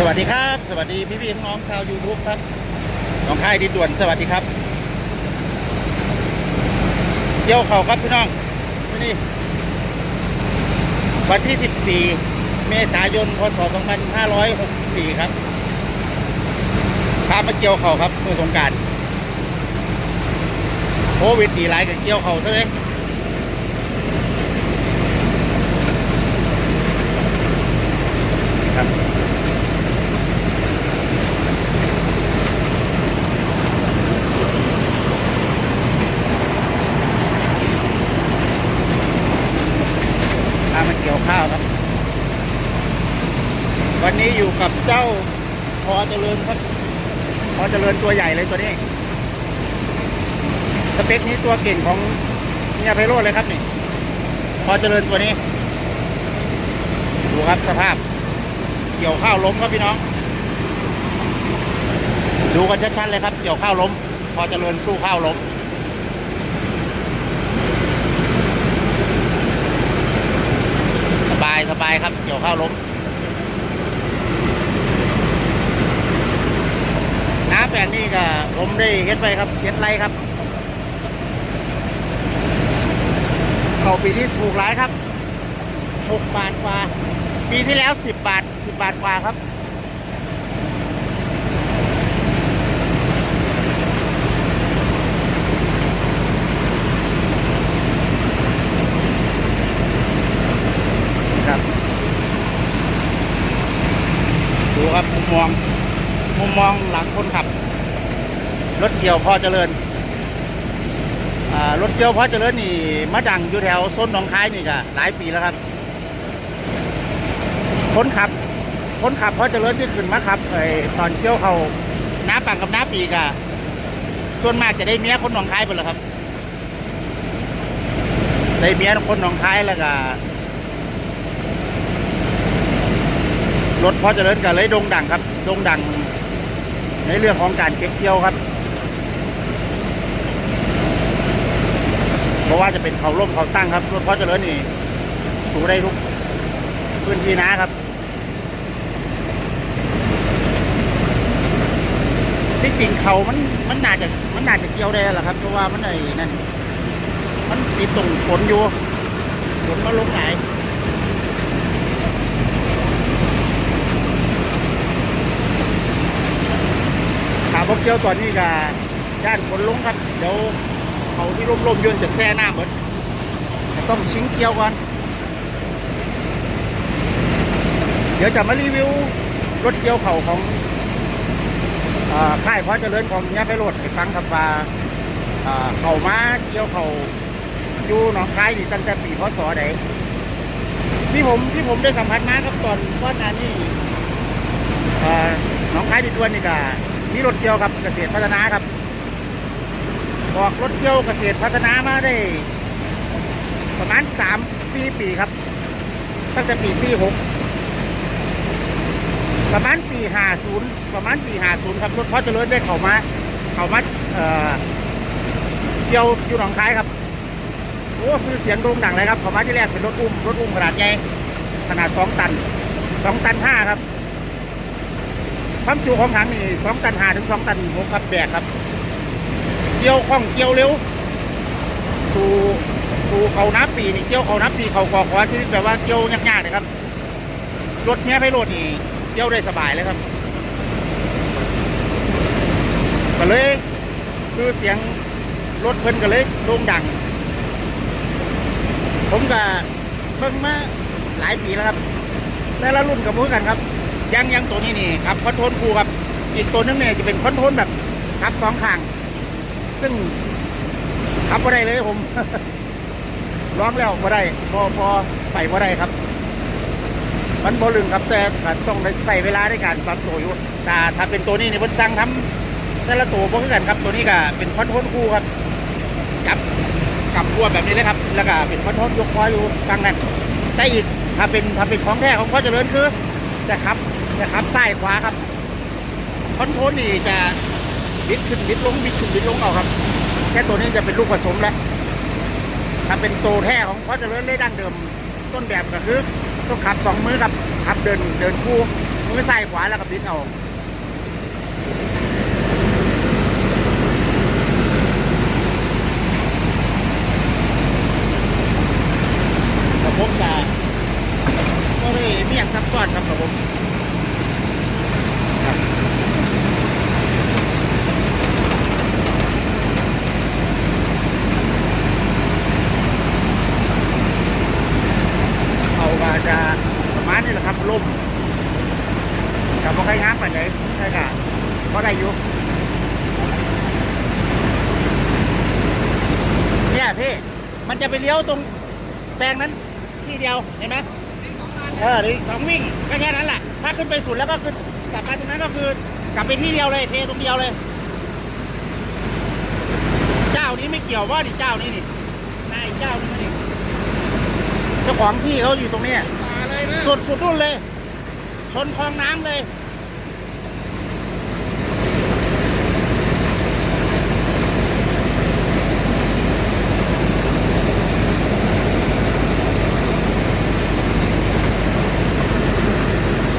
สวัสดีครับ สวัสดีพี่พี่น้องชาวยูทูบครับน้องค่ายดินด่วนสวัสดีครับเที่ยวเขาครับพี่น้องที่นี่วันที่ 14 เมษายนพศ 2564 ครับพามาเกี่ยวเขาครับเมื่อสงการโควิดดีหลายกับเกี่ยวเขาซะเลยครับ พามาเกี่ยวข้าวครับ วั นี้อยู่กับเจ้าพอเจริญครับพอเจริญตัวใหญ่เลยตัวนี้ สเปคนี้ตัวเก่งของเมียไพโรจน์เลยครับนี่ พอเจริญตัวนี้ ดูครับสภาพ เกี่ยวข้าวล้มครับพี่น้อง ดูกันชัดๆเลยครับ เกี่ยวข้าวล้ม พอเจริญสู้ข้าวล้มสบายสบายครับ เกี่ยวข้าวล้ม น้า แต่นี่ก็ผมได้เฮ็ดไปครับเฮ็ดไรครับ เขาปีที่ถูกหลายครับหกบาทกว่า ปีที่แล้วสิบบาทสิบบาทกว่าครับ ดูครับมุมมอง มุมมองหลังคนขับ รถ เกี่ยวพ่อเจริญรถเกี่ยวพ่อเจริญนี่มาดังอยู่แถวโซนหนองคายนี่ก็หลายปีแล้วครับคนขับคนขับพ่อเจริญที่ขึ้นมาขับไอ้ตอนเกี่ยวเขาน้าปังกับน้าปีกะส่วนมากจะได้เมียคนหนองคายไปแล้วครับ ได้เมียคนหนองคายแล้วก็รถพ่อเจริญก็เลยโด่งดังครับโด่งดัง ในเรื่องของการเก็บเกี่ยวครับ เพราะว่าจะเป็นเขาร่มเขาตั้งครับรถพอเจริญนี่ถูได้ทุกพื้นที่นะครับที่จริงเขามันมันน่าจะมันน่าจะเกี่ยวได้แล้วครับ เพราะว่ามันไอ้นั่นมันติดตรงฝนอยู่ฝนมาลงไหนขาบกเกี่ยวตอนนี้ก็ย่านฝนลงครับเดี๋ยว เขาที่ร่มๆยนต์จะแช่น้ำหมดจะต้องชิงเกียวก่อน เดี๋ยวจะมารีวิวรถเกียวเขาของอ่าค่ายพอเจริญของยาไพโรดให้ฟังครับว่าอ่าเข่ามาเกียวเขาอยู่หนองคายนี่ตั้งแต่ปีพศใดที่ผมที่ผมได้สัมผัสมาครับตอนก่อนหน้านี้อ่หนองคายดิดวนนี่ก็มีรถเกียวกับเกษตรพัฒนาครับ ออกรถเกี่ยวเกษตรพัฒนามาได้ ประมาณสามสี่ปีครับ ตั้งแต่ปีสี่หกประมาณปีห้าศูนย์ประมาณปีห้าศูนย์ครับรถพ่อเจริญได้เข้ามาเข้ามาเอ่อเกี่ยวอยู่หนองคายครับโอ้ซื้อเสียงโด่งดังเลยครับเข้ามาที่แรกเป็นรถอุ้มรถอุ้มขนาดใหญ่ขนาดสองตันสองตันห้าครับความจุของถังนี่สองตันห้าถึงสองตันหกครับแบกครับ เกี่ยวข้องเกี่ยวเร็วสู่สู่เขาน้ำปีนี่เกี่ยวเขาน้ำปีเขากอขวาที่แบบว่าเกี่ยวยากๆนะครับรถเนี้ยไพโรดนี่เกี่ยวได้สบายเลยครับก็เลยคือเสียงรถเพิ่นก็เลยโด่งดัง ผมก็เบิ่งมาหลายปีแล้วครับ แต่ละรุ่นกับมือกันครับยังยังตัวนี้นี่ครับคอนโทรลคูครับ อีกตัวนึงเนี่ยจะเป็นคอนโทรลแบบขับสองข้าง ซึ่งขับไ่ได้เลยผมร้องแล้วไ่ได้พอพอไปไ่ได้ครับ มันบอลึงครับแต่ต้องใส่เวลาในการปรับตัวอยู่แต่ถ้าเป็นตัวนี้เนี่ยผมสั่งทำแต่ละตัวพวกกันครับ ตัวนี้ก็เป็นคอนโทรลคู่ครับจับกับรวบแบบนี้เลยครับ แล้วก็เป็นคอนโทรลยกคออยู่ตั้งนั้นแต่อีกถ้าเป็นถ้าเป็นของแท้ของพ่อเจริญคือจะขับจะขับซ้ขวาครับคอนโทรลนี่จะ บิดขึ้นบิดลงบิดขึ้นบิดลงเอาครับ แค่ตัวนี้จะเป็นลูกผสมแล้วถ้าเป็นโตแท้ของพ่อเจริญได้ดั้งเดิมต้นแบบก็คือต้องขับสองมือครับขับเดินเดินคู่มือซ้ายขวาแล้วก็บิดเอาระบบจะก็เลยมีอย่างซับซ้อนครับระบบครับเขาก็จะประมานี้แหละครับล่มกับพอใครงามไปไหนใช่ค่ะก็ได้อยู่เนี่ยพี่ มันจะไปเลี้ยวตรงแปลงนั้นที่เดียวเห็นไหมเออหรือสองวิ่งก็แค่นั้นแหละถ้าขึ้นไปสุดแล้วก็คือกลับมาตรงนั้นก็คือกลับไปที่เดียวเลยเทตรงเดียวเลย เจ้านี้ไม่เกี่ยวว่าดิเจ้านี้นี่นายเจ้านี้นี่เจ้าของที่เขาอยู่ตรงนี้ สุดสุดรุ่นเลย ชนคลองน้ำเลย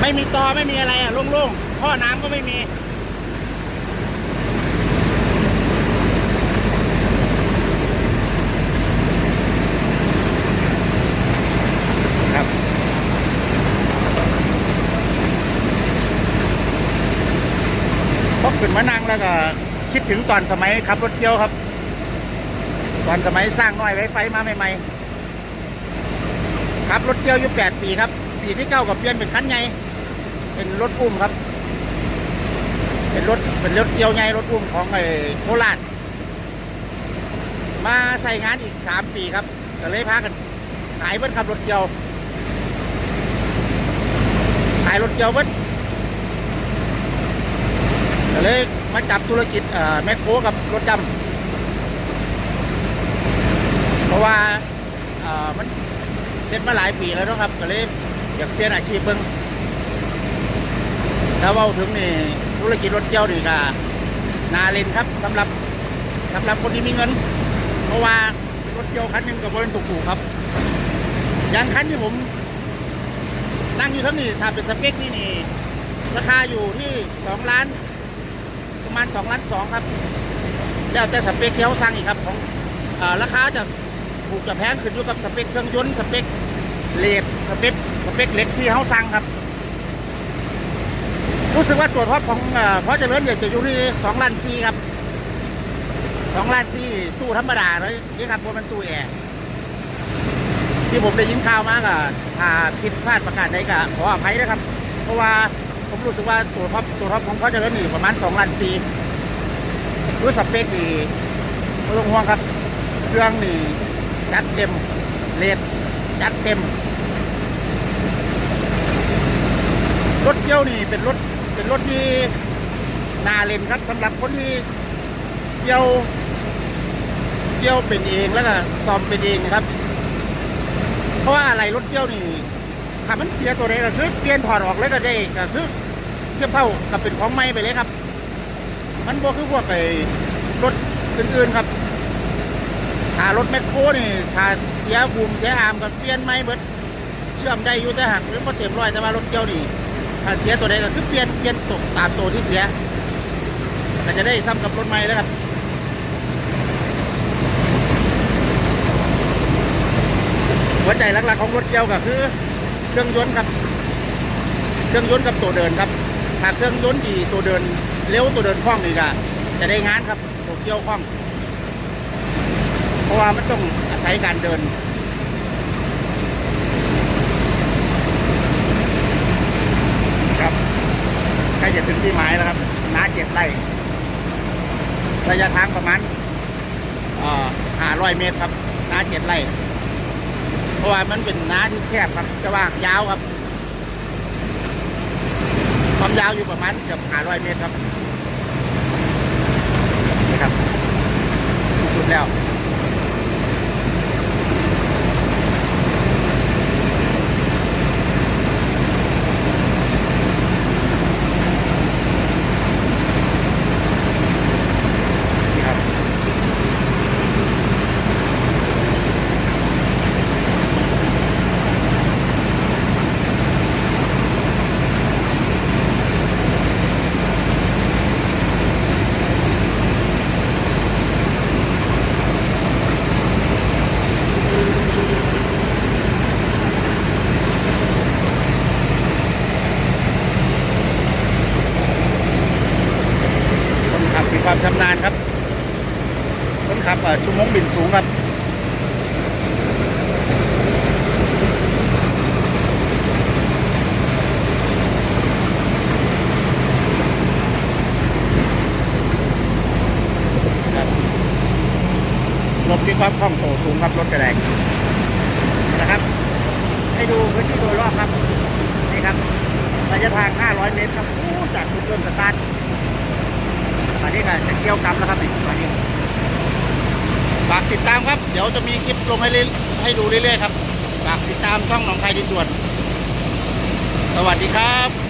ไม่มีตอไม่มีอะไรอะโล่งๆท่อน้ำก็ไม่มี ครับ พอขึ้ นมานั่งแล้วก็ คิดถึงตอนสมัยขับรถเกี่ยวครับ ตอนสมัยสร้างน้อยไว้ไฟมาใหม่ๆขับรถเกี่ยวอยู่แปดปีครับ ปีที่เก้ากับเปลี่ยนเป็นคันใหญ่เป็นรถอุ้มครับ เป็นรถเป็นรถเกี่ยวใหญ่รถอุ้มของไอ้โคราชมาใส่งานอีกสามปีครับก็เลยพากันขายเบิ้ขับรถเกี่ยวขายรถเกี่ยวเบิ้ ก็เลยมาจับธุรกิจแมคโครกับรถจำเพราะว่ามันเป็นมาหลายปีแล้วนะครับ ก็เลยอยากเปลี่ยนอาชีพเบิ่งถ้าว่าถึงนี่ธุรกิจรถเกี่ยวนี่ก็นาเลนครับสำหรับสำหรับคนที่มีเงิน เพราะว่ารถเกี่ยวคันหนึงกับบริเวณถูกๆครับ อย่างคันที่ผม นั่งอยู่ทั้งนี้ถ้าเป็นสเปคนี่นี่ราคาอยู่ที่สองล้าน ประมาณสองล้านสองครับแล้วแต่สเปคที่เขาสั่งอีกครับของอราคาจะถูกจะแพงขึ้นอยู่กับสเปคเครื่องยนต์สเปคเลดสเปคสเปคเล็กที่เขาสั่งครับ รู้สึกว่าตัวท็อปของเออเพราะเจริญอยากจะอยู่ที่สองล้านซีครับสองล้านสี่ตู้ธรรมดาเลยนี่ครับเพราะมันตู้แอร์ที่ผมได้ยินข่าวมาก็ถ้าผิดพลาดประกาศใดก็ขออภัยนะครับ เพราะว่า ผมรู้สึกว่าตัวท็อปตัวท็อปของเขาจะเล่นนี่ประมาณ2ล้านซีด้วยสเปคนี่ไม่ต้องห่วงครับ เครื่องนี่จัดเต็มเลดจัดเต็ม รถเกี่ยวนี่เป็นรถเป็นรถที่นาเลนครับสำหรับคนที่เกี่ยวเกี่ยวเป็นเองแล้วก็ซ่อมเป็นเองนะครับ เพราะว่าอะไรรถเกี่ยวนี่ ถ้ามันเสียตัวใดก็คือเปลี่ยนถอดออกแล้วก็ได้ก็คือเทียบเท่ากับเป็นของใหม่ไปเลยครับ มันบ่คือพวกไอ้รถอื่นๆครับถ้ารถแมคโครนี่ถ้าเสียบูมเสียอามก็เปลี่ยนใหม่เบิดเชื่อมได้อยู่แต่หักหรือบ่เต็มร้อยแต่ว่ารถเกี่ยวนี่ถ้าเสียตัวใดก็คือเปลี่ยนเปลี่ยนตกตามตัวที่เสียก็จะได้ซ้ำกับรถใหม่แล้วครับหัวใจหลักๆของรถเกี่ยวก็คือ เครื่องยนต์ครับ เครื่องยนต์กับตัวเดินครับถ้าเครื่องยนต์ดีตัวเดินเร็วตัวเดินคล่องนี่ก็จะได้งานครับตัวเกี่ยวคล่อง เพราะว่ามันต้องอาศัยการเดินครับใกล้จะถึงที่หมายแล้วครับนาเจ็ดไร่ระยะทางประมาณห้าร้อยเมตรครับนาเจ็ดไร่ เพราะว่ามันเป็นน้าที่แคบครับจะว่ายาวครับ ความยาวอยู่ประมาณเกือบ500เมตรครับนี่ครับสุดแล้ว ความชำนาญครับคนขับเอ่อชั่วโมงบินสูงครับครับรถมีความคล่องตัวสูงครับรถกระแดงนะครับ ให้ดูพื้นที่โดยรอบครับ นี่ครับระยะทาง 500 เมตรครับอู้จากจุดเริ่มสตาร์ท ตอนนี้ก็จะเกี่ยวกำแล้วครับนี่ตอนนี้ฝากติดตามครับ เดี๋ยวจะมีคลิปลงให้เร่ให้ดูเรื่อยๆครับฝากติดตามช่องหนองไทยดินด่วน สวัสดีครับ